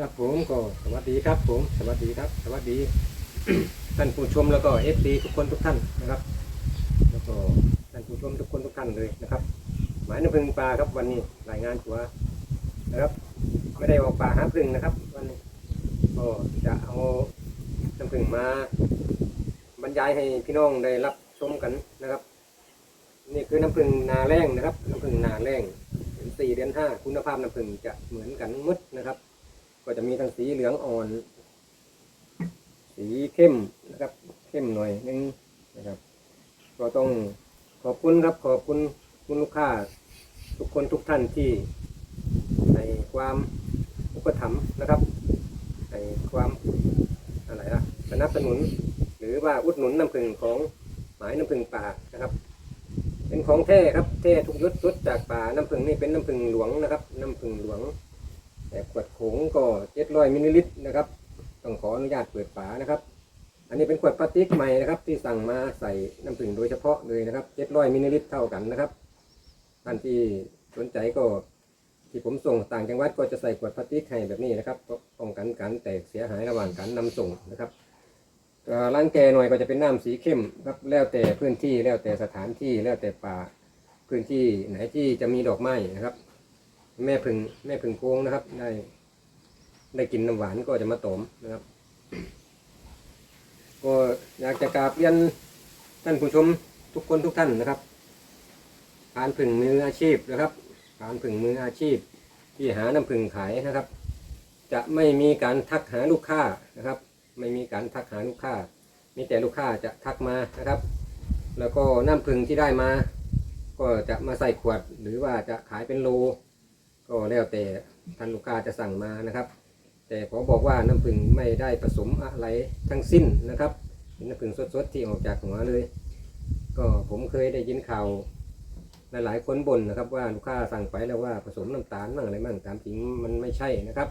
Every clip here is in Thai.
ครับผมก็สวัสดีครับผม สวัสดีครับ สวัสดี ท่านผู้ชมแล้วก็เอฟซีทุกคนทุกท่านนะครับ แล้วก็ท่านผู้ชมทุกคนทุกท่านเลยนะครับ หมายน้ำพึ่งปลาครับวันนี้รายงานตัวนะครับไม่ได้ออกป่าหาพึ่งนะครับ วันนี้ก็จะเอาน้ำพึ่งมา บรรยายให้พี่น้องได้รับชมกันนะครับ นี่คือน้ำพึ่งนาแรงนะครับ น้ำพึ่งนาแรงเดือนสี่เดือนห้าคุณภาพน้ำพึ่งจะเหมือนกันหมดนะครับ ก็จะมีทั้งสีเหลืองอ่อน สีเข้มนะครับ เข้มหน่อยนึงนะครับ ก็ต้องขอบคุณครับขอบคุณคุณลูกค้าทุกคนทุกท่านที่ในความอุปถัมภ์นะครับในความอะไรล่ะสนับสนุน หรือว่าอุดหนุนน้ำผึ้งของหมายน้ำผึ้งป่านะครับเป็นของแท้ครับแท้ทุกยศสุดจากป่าน้ำผึ้งนี่เป็นน้ำผึ้งหลวงนะครับ น้ำผึ้งหลวง แต่ขวดโขงก็เจ็ดร้อยมิลลิลิตรนะครับ ต้องขออนุญาตเปิดฝานะครับ อันนี้เป็นขวดพลาสติกใหม่นะครับ ที่สั่งมาใส่น้ำผึ้งโดยเฉพาะเลยนะครับเจ็ดร้อยมิลลิลิตรเท่ากันนะครับท่านที่สนใจก็ที่ผมส่งต่างจังหวัดก็จะใส่ขวดพลาสติกให้แบบนี้นะครับป้องกันการแตกเสียหายระหว่างการนำส่งนะครับล้างแกหน่อยก็จะเป็นน้ำสีเข้มครับแล้วแต่พื้นที่แล้วแต่สถานที่แล้วแต่ป่าพื้นที่ไหนที่จะมีดอกไม้นะครับ แม่พึ่งแม่พึ่งโพงนะครับ ได้ ได้กินน้ำหวานก็จะมาตอมนะครับ ก็อยากจะกราบเรียนท่านผู้ชมทุกคนทุกท่านนะครับผ่านพึ่งมืออาชีพนะครับผ่านพึ่งมืออาชีพ ที่หาน้ำพึ่งขายนะครับ จะไม่มีการทักหาลูกค้านะครับ ไม่มีการทักหาลูกค้า มีแต่ลูกค้าจะทักมานะครับ แล้วก็น้ำพึ่งที่ได้มา ก็จะมาใส่ขวดหรือว่าจะขายเป็นโล ก็แล้วแต่ท่านลูกค้าจะสั่งมานะครับ แต่ขอบอกว่าน้ำผึ้งไม่ได้ผสมอะไรทั้งสิ้นนะครับเป็นน้ำผึ้งสดๆที่ออกจากหัวเลย ก็ผมเคยได้ยินข่าวหลายๆคนบ่นนะครับ ว่าลูกค้าสั่งไปแล้วว่าผสมน้ำตาลมั่งอะไรมั่งตามจริงมันไม่ใช่นะครับ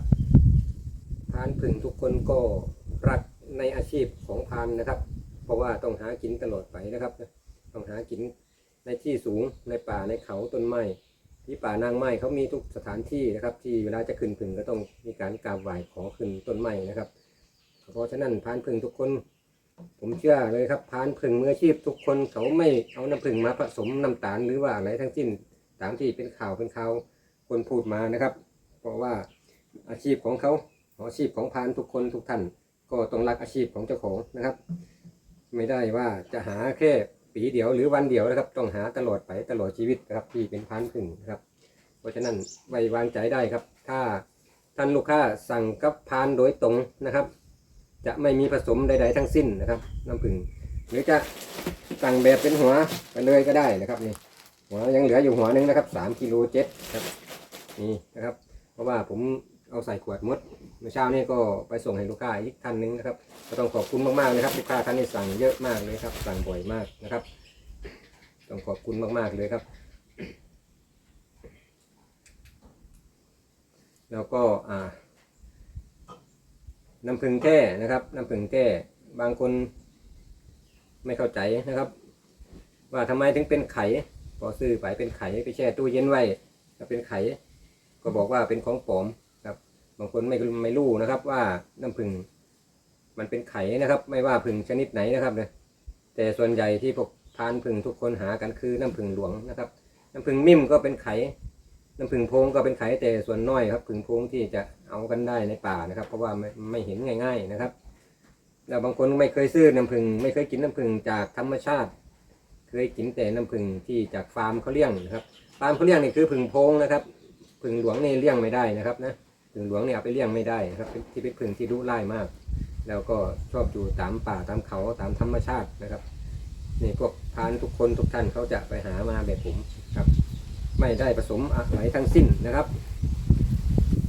พานผึ้งทุกคนก็รักในอาชีพของพานนะครับ เพราะว่าต้องหากินตลอดไปนะครับ ต้องหากินในที่สูงในป่าในเขาต้นไม้ ที่ป่านางไม้เขามีทุกสถานที่นะครับ ที่เวลาจะขึ้นผึ่งก็ต้องมีการกราบไหว้ขอขึ้นต้นไม้นะครับ เพราะฉะนั้นพานผึ่งทุกคน ผมเชื่อเลยครับพานผึ่งมืออาชีพทุกคนเขาไม่เอาน้ำผึ่งมาผสมน้ำตาลหรือว่าอะไรทั้งสิ้นตามที่เป็นข่าวเป็นข่าวคนพูดมานะครับ เพราะว่าอาชีพของเขาอาชีพของพานทุกคนทุกท่าน ก็ต้องรักอาชีพของเจ้าของนะครับ ไม่ได้ว่าจะหาแค่ ปีเดียวหรือวันเดียวนะครับ ต้องหาตลอดไปตลอดชีวิตนะครับที่เป็นพันพึ่งนะครับ เพราะฉะนั้นไว้วางใจได้ครับ ถ้าท่านลูกค้าสั่งกับพานโดยตรงนะครับ จะไม่มีผสมใด ๆ ทั้งสิ้นนะครับน้ำผึ้งหรือจะสั่งแบบเป็นหัวไปเลยก็ได้นะครับนี่หัวยังเหลืออยู่หัวหนึงนะครับสามกิโลเจ็ดครับนี่นะครับ เพราะว่าผมเอาใส่ขวดมด เมื่อเช้านี้ก็ไปส่งให้ลูกค้าอีกท่านหนึงนะครับก็ต้องขอบคุณมากๆเลยครับลูกค้าท่านนี้สั่งเยอะมากเลยครับ สั่งบ่อยมากนะครับ ต้องขอบคุณมากๆเลยครับ แล้วก็อ่าน้ำผึ้งแท้นะครับ น้ำผึ้งแท้บางคนไม่เข้าใจนะครับ ว่าทำไมถึงเป็นไข่พอซื้อไปเป็นไข่ไปแช่ตู้เย็นไว้ก็เป็นไข่ก็บอกว่าเป็นของปลอม บางคนไม่ไม่รู้นะครับว่าน้ำผึ้งมันเป็นไข่นะครับ ไม่ว่าผึ้งชนิดไหนนะครับเนี่ยแต่ส่วนใหญ่ที่พวกทานผึ้งทุกคนหากันคือน้ำผึ้งหลวงนะครับ น้ำผึ้งนิ่มก็เป็นไข่น้ำผึ้งโพงก็เป็นไข่แต่ส่วนน้อยครับผึ้งโพงที่จะเอากันได้ในป่านะครับ เพราะว่าไม่ไม่เห็นง่าย ๆนะครับแล้วบางคนไม่เคยซื้อน้ำผึ้งไม่เคยกินน้ำผึ้งจากธรรมชาติ เคยกินแต่น้ำผึ้งที่จากฟาร์มเขาเลี้ยงนะครับฟาร์มเขาเลี้ยงนี่คือผึ้งโพงนะครับผึ้งหลวงนี่เลี้ยงไม่ได้นะครับนะ ผึ้งหลวงเนี่ยเอาไปเลี้ยงไม่ได้นะครับที่เป็นผึ้งที่ดุร้ายมาก แล้วก็ชอบอยู่ตามป่าตามเขาตามธรรมชาตินะครับนี่พวกพานทุกคนทุกท่านเขาจะไปหามาแบบผมครับ ไม่ได้ผสมอะไรทั้งสิ้นนะครับ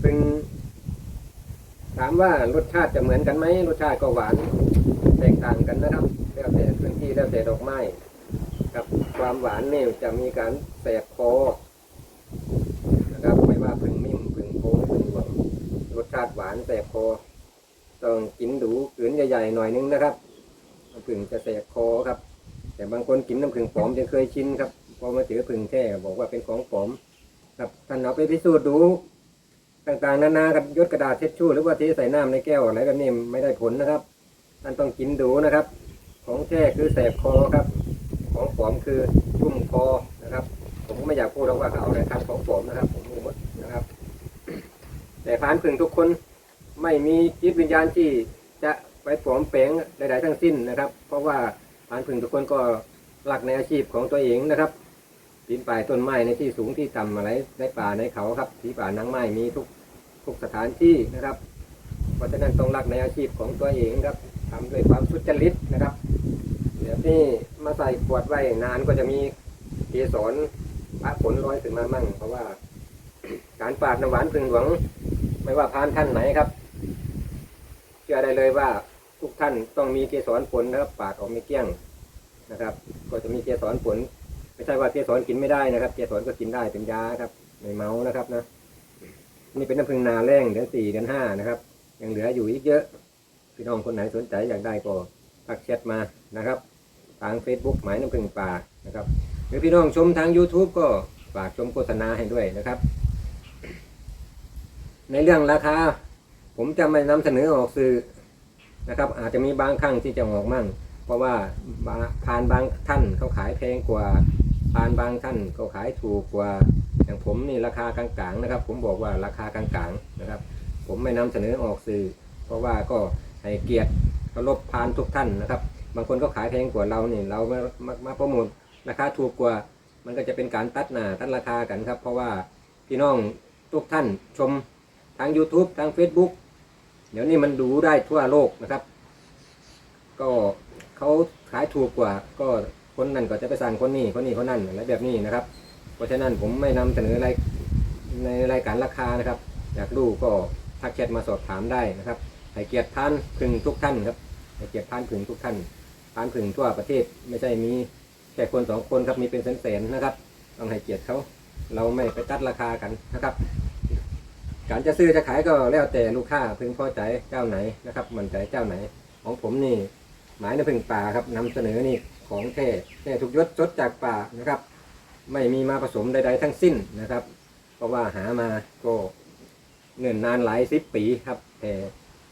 เป็นถามว่ารสชาติจะเหมือนกันไหมรสชาติก็หวานแตกต่างกันนะครับแล้วแต่พื้นที่แล้วแต่ดอกไม้กับความหวานเนี่ยจะมีการแสบคอนะครับ ไม่ว่าผึ่งมิ่มผึ่งโพงผึ่งหลวงรสชาติหวานแสบคอต้องกินดูขืนใหญ่ๆหน่อยนึงนะครับผึ่งจะแสบคอครับ แต่บางคนกินน้ำผึ้งปลอมจนเคยชินครับพอมาเจอผึ้งแท้บอกว่าเป็นของปลอม ครับท่านเอาไปพิสูจน์ดู ต่างๆนานากับยศกระดาษเช็ดชู่หรือว่าเทใส่น้ำในแก้วอะไรแบบนี้ไม่ได้ผลนะครับท่านต้องกินดูนะครับ ของแท้คือแสบคอครับ ของปลอมคือชุ่มคอนะครับ ผมไม่อยากพูดหรอกว่าเขาอะไรทำของปลอมนะครับผมรู้หมนะครับ แต่พานพึ่งทุกคนไม่มีจิตวิญญาณที่จะไปปลอมแปลงใดๆทั้งสิ้นนะครับ เพราะว่าพานพึ่งทุกคนก็หลักในอาชีพของตัวเองนะครับปีนป่ายต้นไม้ในที่สูงที่ต่ำอะไรในป่าในเขาครับที่ป่านังไม้มีทุกทุกสถานที่นะครับ เพราะฉะนั้นต้องรักในอาชีพของตัวเองครับทำด้วยความสุจริตนะครับเดี๋ยวนี้มาใส่ขวดไว้นานก็จะมีเกสรพระผลร้อยขึ้นมามั่ง เพราะว่าการปาดน้ำหวานพึ่งหลวง ไม่ว่าพานท่านไหนครับเชื่อได้เลยว่าทุกท่านต้องมีเกสรผลนะครับปาดออกไม่เกี้ยงนะครับ ก็จะมีเกสรผล ไม่ใช่ว่าเกสรกินไม่ได้นะครับเกสรก็กินได้เป็นยาครับไม่เมานะครับนะนี่เป็นน้ำพึ่งนาแร่งเดือนสี่เดือนห้านะครับ ยังเหลืออยู่อีกเยอะพี่น้องคนไหนสนใจอยากได้ก็ทักแชทมานะครับ ทาง Facebook หมายน้ำพึ่งป่านะครับหรือพี่น้องชมทาง YouTube ก็ฝากชมโฆษณาให้ด้วยนะครับ ในเรื่องราคาผมจะไม่นำเสนอออกสื่อนะครับ อาจจะมีบางครั้งที่จะออกมั่ง เพราะว่าบางพานบางท่านเขาขายแพงกว่าพานบางท่านเขาขายถูกกว่าอย่างผมนี่ราคากลางๆนะครับ ผมบอกว่าราคากลางๆนะครับ ผมไม่นำเสนอออกสื่อ เพราะว่าก็ให้เกียรติเคารพพานทุกท่านนะครับ บางคนก็ขายแพงกว่าเราเนี่ยเรามามามาโปรโมทราคาถูกกว่า มันก็จะเป็นการตัดหน้าตัดราคากันครับ เพราะว่าพี่น้องทุกท่านชม ทาง YouTube ทาง Facebook เดี๋ยวนี้มันดูได้ทั่วโลกนะครับ ก็เขาขายถูกกว่า ก็คนนั้นก็จะไปสั่งคนนี้คนนี้คนนั้นอะไรแบบนี้นะครับ เพราะฉะนั้นผมไม่นำเสนออะไรในรายการราคานะครับ อยากดูก็ทักแชทมาสอบถามได้นะครับให้เกียรติท่านพึงทุกท่านครับให้เกียรติท่านพึงทุกท่านท่านพึงทั่วประเทศไม่ใช่มีแค่คนสองคนครับมีเป็นแสนๆนะครับ ต้องให้เกียรติเขาเราไม่ไปตัดราคากันนะครับ การจะซื้อจะขายก็แล้วแต่ลูกค้าพึงพอใจเจ้าไหนนะครับ มั่นใจเจ้าไหน ของผมนี่หมายในพึ่งป่าครับนำเสนอนี่ของแท้แท้ทุกยศจดจากป่านะครับ ไม่มีมาผสมใด ๆ ทั้งสิ้นนะครับ เพราะว่าหามาก็เนิ่นนานหลายสิบปีครับแต่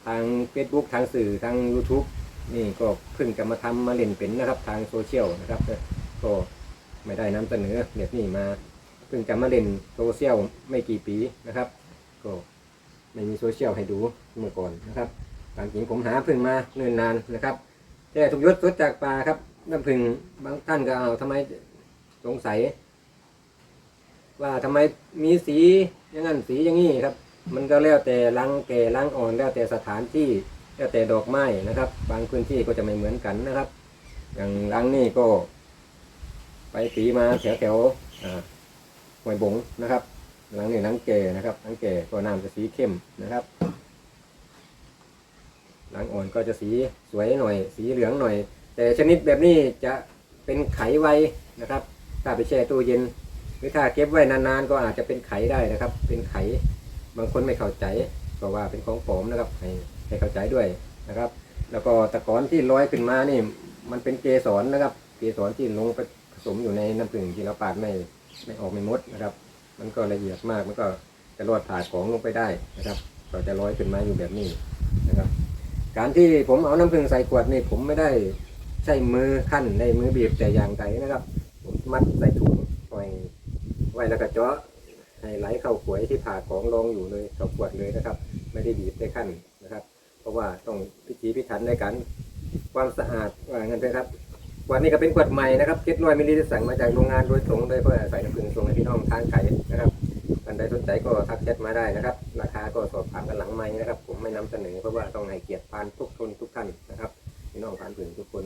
ทาง Facebook ทางสื่อทาง YouTube นี่ก็เพิ่งจะมาทำมาเล่นเป็นนะครับทางโซเชียลนะครับก็ไม่ได้นำเสนอแบบนี้มาเพิ่งจะมาเล่นโซเชียลไม่กี่ปีนะครับ ก็ไม่มีโซเชียลให้ดูเมื่อก่อนนะครับตามจริงผมหาพิ่งมาเนิ่นนานนะครับแต่ทุกยศสดจากป่าครับน้ำพึ่งบางท่านก็เอาทำไมสงสัย ว่าทำไมมีสีอย่างนั้นสีอย่างนี้ครับ มันก็แล้วแต่รังแก่รังอ่อนแล้วแต่สถานที่แล้วแต่ดอกไม้นะครับ บางพื้นที่ก็จะไม่เหมือนกันนะครับ อย่างรังนี่ก็ ไปสีมาแถวแถวๆอ่าห้วยบงนะครับ รังนี่รังแก่นะครับรังแก่ก็น้ำจะสีเข้มนะครับ หลังอ่อนก็จะสีสวยหน่อย สีเหลืองหน่อย แต่ชนิดแบบนี้จะเป็นไขไวนะครับ ถ้าไปแช่ตู้เย็นหรือถ้าเก็บไว้นานๆ ก็อาจจะเป็นไขได้นะครับ เป็นไขบางคนไม่เข้าใจก็ว่าเป็นของปลอมนะครับให้ให้เข้าใจด้วยนะครับ แล้วก็ตะกอนที่ลอยขึ้นมานี่ มันเป็นเกสรนะครับ เกสรที่ลงไปผสมอยู่ในน้ำผึ้งที่เราปาดไม่ไม่ออกไม่มดนะครับ มันก็ละเอียดมากมันก็จะรอดผ่านของลงไปได้นะครับ ก็จะลอยขึ้นมาอยู่แบบนี้นะครับ การที่ผมเอาน้ำผึ้งใส่ขวดนี่ผมไม่ได้ใช้มือขั้นในมือบีบแต่อย่างใดนะครับ ผมมัดใส่ถุงปล่อยไว้แล้วก็เจาะให้ไหลเข้าขวดที่ผ่าของรองอยู่เลยเข้าขวดเลยนะครับ ไม่ได้บีบได้ขั้นนะครับ เพราะว่าต้องพิธีพิถันในการความสะอาดว่างั้นเลยครับ ขวดนี้ก็เป็นขวดใหม่นะครับเคิดร้อยมิลลิลิตรสั่งมาจากโรงงานโดยตรงเลยเพื่อใส่น้ำผึ้งส่งให้พี่น้องทางไกลนะครับท่านใดสนใจก็ทักแชทมาได้นะครับ ราคาก็สอบถามกันหลังไม้นะครับ ผมไม่นำเสนอเพราะว่าต้องให้เกียรติพานทุกคนทุกท่านนะครับ พี่น้องพานผึ้งทุกคน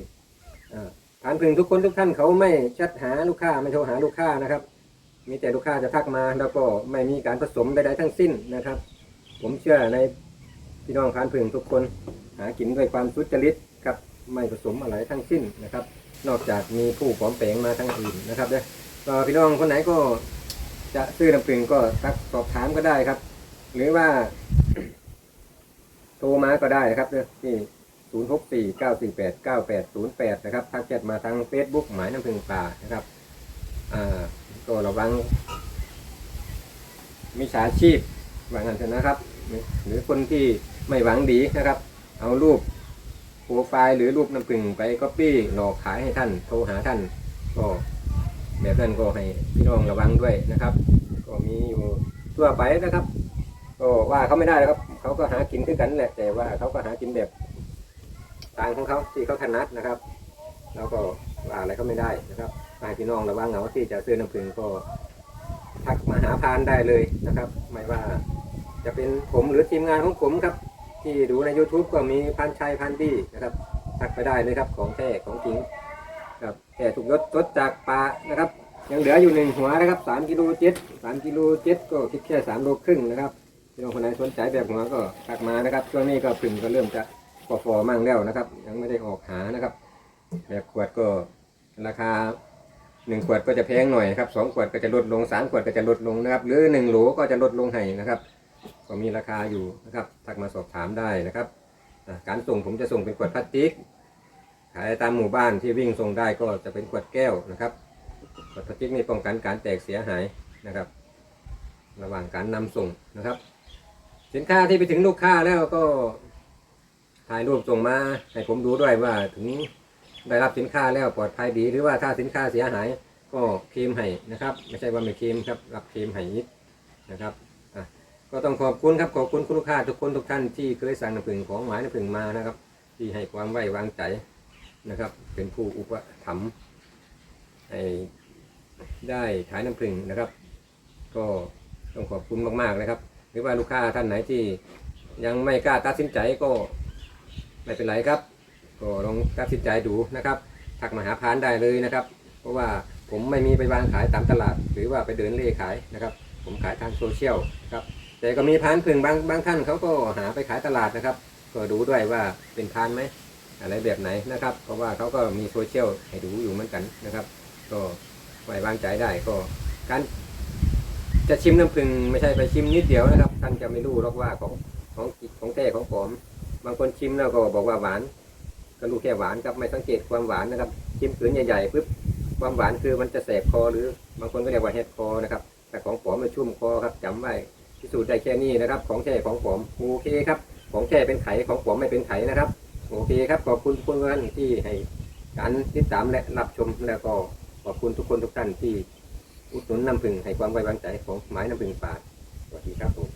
อ่าพานผึ้งทุกคนทุกท่านเขาไม่แชัดหาลูกค้าไม่โทรหาลูกค้านะครับ มีแต่ลูกค้าจะทักมาแล้วก็ไม่มีการผสมใดๆทั้งสิ้นนะครับ ผมเชื่อในพี่น้องพานผึ่งทุกคน หากินด้วยความสุจริตครับไม่ผสมอะไรทั้งสิ้นนะครับ นอกจากมีผู้ปลอมแปลงมาทั้งอื่นนะครับเด้อพี่น้องคนไหนก็จะซื้อน้ำผึ้งก็ทักสอบถามก็ได้ครับ หรือว่า โทรมาก็ได้นะครับเด้อที่0 6 4 9 4 8 9 8 0 8นะครับทักแชทมาทาง Facebook หมายน้ำผึ้งป่านะครับอ่าก็ระวังมิจฉาชีพว่างั้นเถอะนะครับ หรือคนที่ไม่หวังดีนะครับ เอารูป โปรไฟล์หรือรูปน้ำผึ้งไปก๊อปปี้หลอกขายให้ท่าน โทรหาท่าน ก็แบบนั้นก็ให้พี่น้องระวังด้วยนะครับ ก็มีอยู่ทั่วไปนะครับ ก็ว่าเขาไม่ได้นะครับ เขาก็หากินคือกันแหละ แต่ว่าเขาก็หากินแบบทางของเขาที่เขาถนัดนะครับ แล้วก็ว่าอะไรเขาไม่ได้นะครับให้พี่น้องระวังเอาที่จะซื้อน้ำผึ้งก็ทักมาหาพานได้เลยนะครับ ไม่ว่าจะเป็นผมหรือทีมงานของผมครับ ที่ดูใน YouTube ก็มีพันชัยพันดีนะครับทักไปได้เลยครับของแท้ของจริงครับแค่ถูกยศจดจากปลานะครับ ยังเหลืออยู่หนึ่งหัวนะครับสามกิโลเจ็ดสามกิโลเจ็ดก็คิดแค่สามโลครึ่งนะครับพี่น้องคนไหนสนใจแบบหัวก็ทักมานะครับช่วงนี้ก็ผึ่งก็เริ่มจะฟอฟอมั่งแล้วนะครับ ยังไม่ได้ออกหานะครับแบบขวดก็ราคาหนึ่งขวดก็จะแพงหน่อยครับสองขวดก็จะลดลงสามขวดก็จะลดลงนะครับ หรือหนึ่งโหลก็จะลดลงให้นะครับ ก็มีราคาอยู่นะครับทักมาสอบถามได้นะครับ การส่งผมจะส่งเป็นขวดพลาสติก ขายตามหมู่บ้านที่วิ่งส่งได้ก็จะเป็นขวดแก้วนะครับขวดพลาสติกนี่ป้องกันการแตกเสียหายนะครับ ระหว่างการนำส่งนะครับ สินค้าที่ไปถึงลูกค้าแล้วก็ถ่ายรูปส่งมาให้ผมดูด้วยว่าถึงได้รับสินค้าแล้วปลอดภัยดีหรือว่าถ้าสินค้าเสียหายก็เคลมให้นะครับ ไม่ใช่ว่าไม่เคลมครับรับเคลมให้ยิดนะครับ ก็ต้องขอบคุณครับขอบคุณคุณลูกค้าทุกคนทุกท่านที่เคยสั่งน้ำผึ้งของหมายน้ำผึ้งมานะครับ ที่ให้ความไว้วางใจนะครับ เป็นผู้อุปถัมภ์ให้ได้ขายน้ำผึ้งนะครับ ก็ต้องขอบคุณมากๆนะครับ หรือว่าลูกค้าท่านไหนที่ยังไม่กล้าตัดสินใจก็ไม่เป็นไรครับ ก็ลองตัดสินใจดูนะครับทักมาหาพานได้เลยนะครับ เพราะว่าผมไม่มีไปวางขายตามตลาด หรือว่าไปเดินเล่ขายนะครับ ผมขายทางโซเชียลครับ แต่ก็มีพานพึ่งบางบางท่านเขาก็หาไปขายตลาดนะครับ ก็ดูด้วยว่าเป็นพานไหมอะไรแบบไหนนะครับ เพราะว่าเขาก็มีโซเชียลให้ดูอยู่เหมือนกันนะครับ ก็ไว้วางใจได้ก็การจะชิมน้ำผึ้งไม่ใช่ไปชิมนิดเดียวนะครับ ท่านจะไม่รู้หรอกว่าของของของแท้ของปลอม บางคนชิมแล้วก็บอกว่าหวาน ก็รู้แค่หวานครับไม่สังเกตความหวานนะครับ ชิมผืนใหญ่ๆปุ๊บความหวานคือมันจะแสบคอหรือบางคนก็เรียกว่าเฮ็ดคอนะครับ แต่ของปลอมมันชุ่มคอครับจำไว้ พิสูจน์ได้แค่นี้นะครับ ของแท้ของปลอมโอเคครับ ของแท้เป็นไข่ของปลอมไม่เป็นไข่นะครับ โอเคครับ ขอบคุณทุกคนที่ให้การติดตามและรับชมแล้วก็ขอบคุณทุกคนทุกท่านที่อุดหนุนน้ำผึ้งให้ความไว้วางใจของไม้น้ำผึ้งป่าสวัสดีครับผม